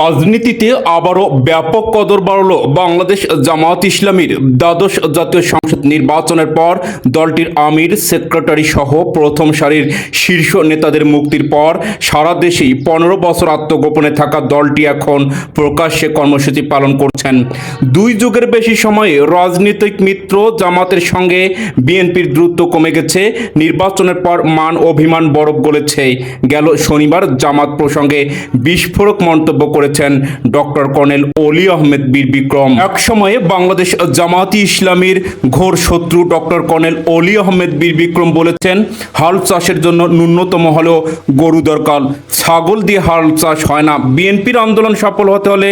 রাজনীতিতে আবারও ব্যাপক কদর বাড়ল বাংলাদেশ জামায়াত ইসলামীর দ্বাদশ জাতীয় সংসদ নির্বাচনের পর দলটির আমির, সেক্রেটারি সহ প্রথম সারির শীর্ষ নেতাদের মুক্তির পর সারা দেশেই পনেরো বছর আত্মগোপনে থাকা দলটি এখন প্রকাশ্যে কর্মসূচি পালন করছেন। দুই যুগের বেশি সময়ে রাজনৈতিক মিত্র জামাতের সঙ্গে বিএনপির দূরত্ব কমে গেছে, নির্বাচনের পর মান অভিমান বরফ গলেছে। গেল শনিবার জামাত প্রসঙ্গে বিস্ফোরক মন্তব্য করেছেন ডক্টর কর্নেল অলি আহমেদ বীর বিক্রম। এক সময়ে বাংলাদেশ জামাতি ইসলামীর ঘোর শত্রু ডক্টর কর্নেল অলি আহমেদ বীর বিক্রম বলেছেন, হাল চাষের জন্য ন্যূনতম হলেও গরু দরকার। ছাগল দিয়ে হাল চাষ হয় না। বিএনপির আন্দোলন সফল হতে হলে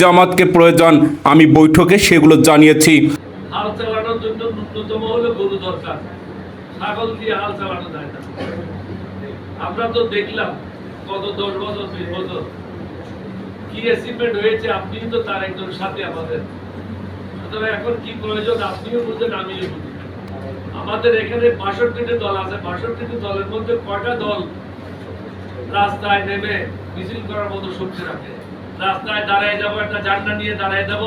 জামাতকে প্রয়োজন। আমি বৈঠকে সেগুলো জানিয়েছি। ছাগল দিয়ে হাল চালানো যায় না। আমরা তো দেখলাম গত দশ বছর, বিশ বছর কি হয়েছে আপনিও তো তার একজন সাথে আমাদের। এখন কি প্রয়োজন আপনিও বুঝেন, আমিও আমাদের এখানে বাষট্টিটি দল আছে। বাষট্টিটি দলের মধ্যে কয়টা দল রাস্তায় নেমে মিছিল করার মতো শক্তি রাখে? রাস্তায় দাঁড়ায় যাব, একটা জান্ডা নিয়ে দাঁড়ায় যাব।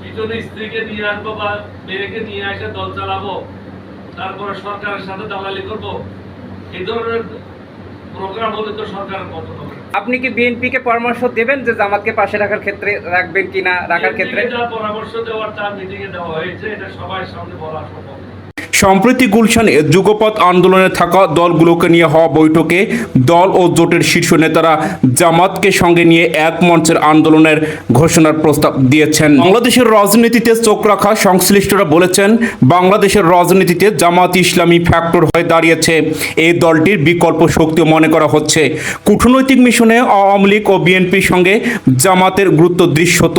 পিছনে স্ত্রীকে নিয়ে আসব বা মেয়েকে নিয়ে এসে দল চালাবো। তারপরে সরকারের সাথে দালালি করব। এই ধরনের প্রোগ্রাম হলে তো সরকারের পতন হবে আপনি কি বিএনপিকে পরামর্শ দেবেন যে জামাতকে পাশে রাখার ক্ষেত্রে রাখবেন কিনা রাখার ক্ষেত্রে পরামর্শ দেওয়ার তার মিটিংয়ে দেওয়া হয়েছে এটা সবাই সামনে বলা সম্ভব। সম্প্রতি গুলশানে যুগপথ আন্দোলনে থাকা দলগুলোকে নিয়ে হওয়া বৈঠকে দল ও জোটের শীর্ষ নেতারা জামাতকে সঙ্গে নিয়ে এক মঞ্চের আন্দোলনের ঘোষণার প্রস্তাব দিয়েছেন। বাংলাদেশের রাজনীতিতে চোখ রাখা সংশ্লিষ্টরা বলেছেন, বাংলাদেশের রাজনীতিতে জামাত ইসলামী ফ্যাক্টর হয়ে দাঁড়িয়েছে। এই দলটির বিকল্প শক্তি মনে করা হচ্ছে। কূটনৈতিক মিশনে আওয়ামী লীগ ও বিএনপির সঙ্গে জামাতের গুরুত্ব দৃশ্যত।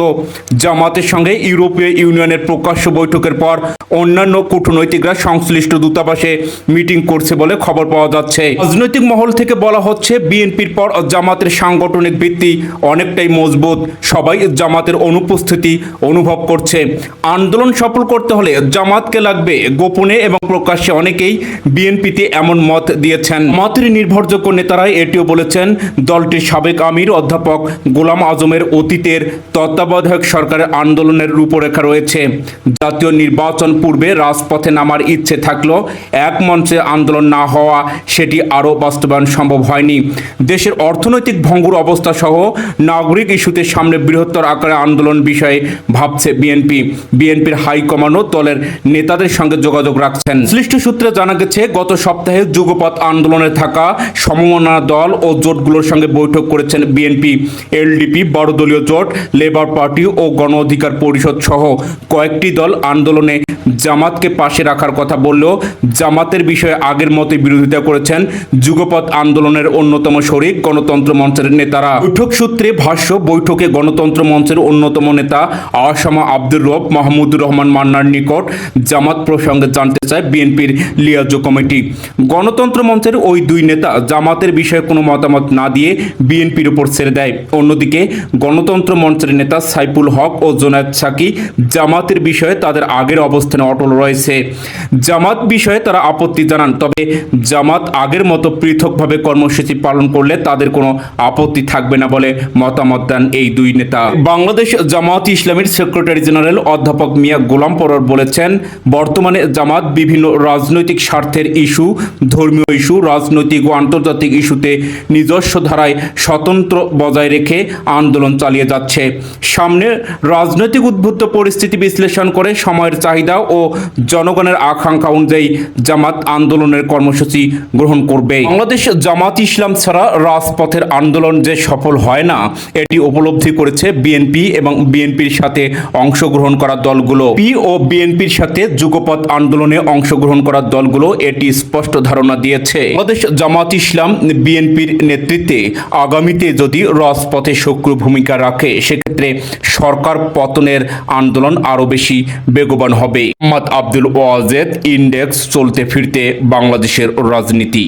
জামাতের সঙ্গে ইউরোপীয় ইউনিয়নের প্রকাশ্য বৈঠকের পর অন্যান্য কূটনৈতিকরা সংশ্লিষ্ট দূতাবাসে মিটিং করছে বলে খবর পাওয়া যাচ্ছে। রাজনৈতিক মহল থেকে বলা হচ্ছে, বিএনপির পর জামাতের সাংগঠনিক ভিত্তি অনেকটাই মজবুত। সবাই জামাতের অনুপস্থিতি অনুভব করছে। আন্দোলন সফল করতে হলে জামাতকে লাগবে গোপনে এবং প্রকাশ্যে অনেকেই বিএনপিতে এমন মত দিয়েছেন। মতের নির্ভরযোগ্য নেতারাই এটিও বলেছেন, দলটির সাবেক আমির অধ্যাপক গোলাম আজমের অতীতের তত্ত্বাবধায়ক সরকারের আন্দোলনের রূপরেখা রয়েছে। জাতীয় নির্বাচন পূর্বে রাজপথে নামার ইচ্ছে থাকলেও এক মঞ্চে আন্দোলন না হওয়া সেটি আরও বাস্তবায়ন সম্ভব হয়নি। দেশের অর্থনৈতিক ভঙ্গুর অবস্থা সহ নাগরিক ইস্যুতে সামনে বৃহত্তর আকারে আন্দোলন বিষয়ে ভাবছে বিএনপি। বিএনপির হাইকমান্ডও দলের নেতাদের সঙ্গে যোগাযোগ রাখছেন। সংশ্লিষ্ট সূত্রে জানা গেছে, গত সপ্তাহে যুগপথ আন্দোলনে থাকা সমমনা দল ও জোটগুলোর সঙ্গে বৈঠক করেছেন বিএনপি। এলডিপি বড় দলীয় জোট, লেবার পার্টি ও গণ অধিকার পরিষদ সহ কয়েকটি দল আন্দোলনে জামাতকে পাশে রাখার কথা বললেও জামাতের বিষয়ে আগের মতে বিরোধিতা করেছেন যুগপথ আন্দোলনের অন্যতম শরিক গণতন্ত্র মঞ্চের নেতারা। বৈঠক সূত্রে ভাষ্য, বৈঠকে গণতন্ত্র মঞ্চের অন্যতম নেতা আসামা আব্দুর রব, মাহমুদুর রহমান মান্নার নিকট জামাত প্রসঙ্গে জানতে চায় বিএনপির লিয়াজো কমিটি। গণতন্ত্র মঞ্চের ওই দুই নেতা জামাতের বিষয়ে কোনো মতামত না দিয়ে বিএনপির উপর ছেড়ে দেয়। অন্যদিকে গণতন্ত্র মঞ্চের নেতা সাইফুল হক ও জোনায়েদ সাকি জামাতের বিষয়ে তাদের আগের অবস্থানে অটল রয়েছে। জামাত বিষয়ে তারা আপত্তি জানান, তবে জামাত আগের মতো পৃথকভাবে কর্মসূচি পালন করলে তাদের কোনো আপত্তি থাকবে না বলে মতামত দেন এই দুই নেতা। বাংলাদেশ জামাত ইসলামীর সেক্রেটারি জেনারেল অধ্যাপক মিয়া গোলাম পরর বলেছেন, বর্তমানে জামাত বিভিন্ন রাজনৈতিক স্বার্থের ইস্যু, ধর্মীয় ইস্যু, রাজনৈতিক ও আন্তর্জাতিক ইস্যুতে নিজস্ব ধারায় স্বতন্ত্র বজায় রেখে আন্দোলন চালিয়ে যাচ্ছে। সামনে রাজনৈতিক উদ্বুদ্ধ পরিস্থিতি বিশ্লেষণ করে সময়ের চাহিদা ও জনগণের আকাঙ্ক্ষা অনুযায়ী জামাত আন্দোলনের কর্মসূচি গ্রহণ করবে। বাংলাদেশ জামাত ইসলাম ছাড়া রাজপথের আন্দোলন যে সফল হয় না, এটি উপলব্ধি করেছে বিএনপি এবং বিএনপির সাথে অংশগ্রহণ করা দলগুলো। পি ও বিএনপির সাথে যুগপথ আন্দোলনে অংশগ্রহণ করা দলগুলো এটি স্পষ্ট ধারণা দিয়েছে। বাংলাদেশ জামাত ইসলাম বিএনপির নেতৃত্বে আগামীতে যদি রাজপথে সক্রিয় ভূমিকা রাখে, সেক্ষেত্রে সরকার পতনের আন্দোলন আরও বেশি বেগবান হবে। মোহাম্মদ আব্দুল ওয়াজেদ ইন্ডেক্স চলতে ফিরতে বাংলাদেশের রাজনীতি।